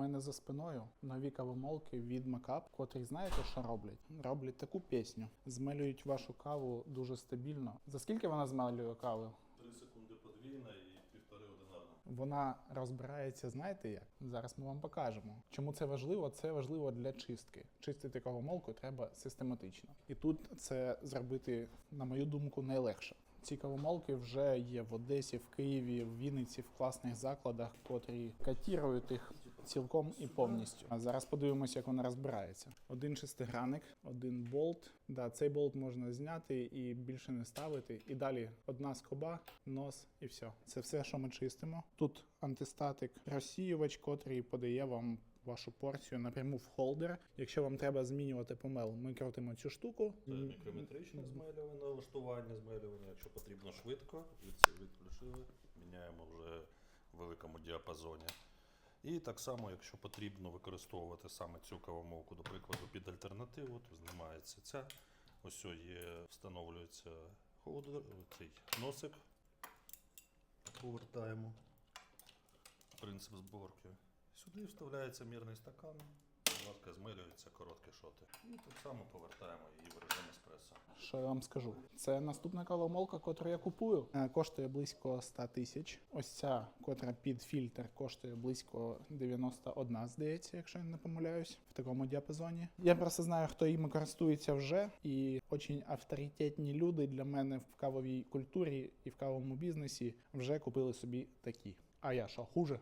мене за спиною нові кавомолки від Макап, котрі знаєте, що роблять? Роблять таку пісню. Змелюють вашу каву дуже стабільно. За скільки вона змелює каву? 3 секунди подвійна і півтори одинарна. Вона розбирається, знаєте як? Зараз ми вам покажемо. Чому це важливо? Це важливо для чистки. Чистити кавомолку треба систематично. І тут це зробити, на мою думку, найлегше. Ці кавомолки вже є в Одесі, в Києві, в Вінниці, в класних закладах, котрі катірують їх цілком і повністю. А зараз подивимося, як вона розбирається. Один шестигранник, один болт. Да, цей болт можна зняти і більше не ставити. І далі одна скоба, нос і все. Це все, що ми чистимо. Тут антистатик розсіювач, котрий подає вам. Вашу порцію напряму в холдер. Якщо вам треба змінювати помел, ми крутимо цю штуку. Це мікрометричне змелювання, налаштування змелювання. Якщо потрібно швидко, від відключили, міняємо вже в великому діапазоні. І так само, якщо потрібно використовувати саме цю кавомолку, до прикладу, під альтернативу, то знімається ця. Ось є, встановлюється холодер, цей носик. Повертаємо. Принцип зборки. Сюди вставляється мірний стакан. Ласка, змилюються короткі шоти. І так само повертаємо її в режим еспресо. Що я вам скажу? Це наступна кавомолка, котру я купую. Е, Коштує близько 100 тисяч. Ось ця, котра під фільтр, коштує близько 91, здається, якщо я не помиляюсь, в такому діапазоні. Я просто знаю, хто їми користується вже, і очень авторитетні люди для мене в кавовій культурі і в кавовому бізнесі вже купили собі такі. А я що, хуже?